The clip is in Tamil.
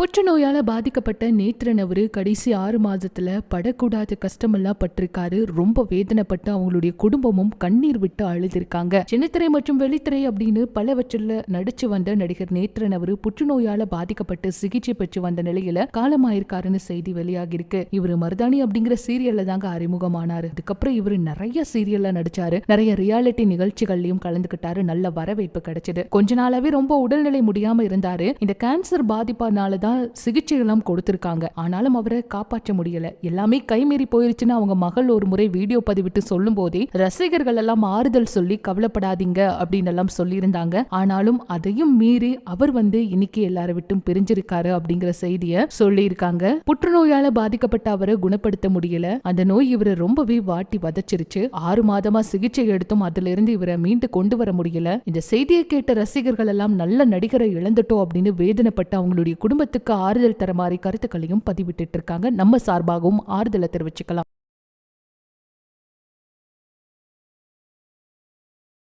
புற்றுநோயால் பாதிக்கப்பட்ட நேத்ரன் அவர் கடைசி ஆறு மாதத்தில் படக்கூடாத கஷ்டமெல்லாம் பட்டிருக்காரு. ரொம்ப வேதனைப்பட்டு அவங்களுடைய குடும்பமும் கண்ணீர் விட்டு அழுதிருக்காங்க. சின்னத்திரை மற்றும் வெளித்திரை அப்படின்னு பலவற்றில் நடிச்சு வந்த நடிகர் நேத்ரன் அவர் புற்றுநோயால் பாதிக்கப்பட்டு சிகிச்சை பெற்று வந்த நிலையில காலமாயிருக்காருன்னு செய்தி வெளியாகிருக்கு இவர் இவரு மருதாணி அப்படிங்கிற சீரியல்ல தாங்க அறிமுகமானாரு. அதுக்கப்புறம் இவர் நிறைய சீரியல்ல நடிச்சாரு. நிறைய ரியாலிட்டி நிகழ்ச்சிகள்லையும் கலந்துக்கிட்டாரு. நல்ல வரவேற்பு கிடைச்சது. கொஞ்ச நாளாவே ரொம்ப உடல்நிலை முடியாம இருந்தாரு. இந்த கேன்சர் பாதிப்பானால தான் சிகிச்சை எல்லாம் கொடுத்திருக்காங்க. ஆனாலும் அவரை காப்பாற்ற முடியல. எல்லாமே கைமீறி போயிருச்சுன்னு அவங்க மகள் ஒரு முறை வீடியோ பதிவிட்டு சொல்லும் போதே ரசிகர்கள் எல்லாம் ஆறுதல் சொல்லி கவலைப்படாதீங்க அப்படின்னு எல்லாம் சொல்லியிருந்தாங்க. ஆனாலும் அதையும் மீறி அவர் வந்து இன்னைக்கு எல்லாரை விட்டும் பிரிஞ்சிருக்காரு அப்படிங்கிற செய்திய சொல்லியிருக்காங்க. புற்றுநோயால பாதிக்கப்பட்ட அவரை குணப்படுத்த முடியல. அந்த நோய் இவரை ரொம்பவே வாட்டி வதச்சிருச்சு. ஆறு மாதமா சிகிச்சை எடுத்தும் அதுல இருந்து இவரை மீண்டு கொண்டு வர முடியல. இந்த செய்தியை கேட்ட ரசிகர்கள் எல்லாம் நல்ல நடிகரை இழந்துட்டோம் அப்படின்னு வேதனைப்பட்டு அவங்களுடைய குடும்பத்துக்கு ஆறுதல் தர மாதிரி கருத்துக்களையும் பதிவிட்டு இருக்காங்க. நம்ம சார்பாகவும் ஆறுதலை தெரிவிச்சுக்கலாம்.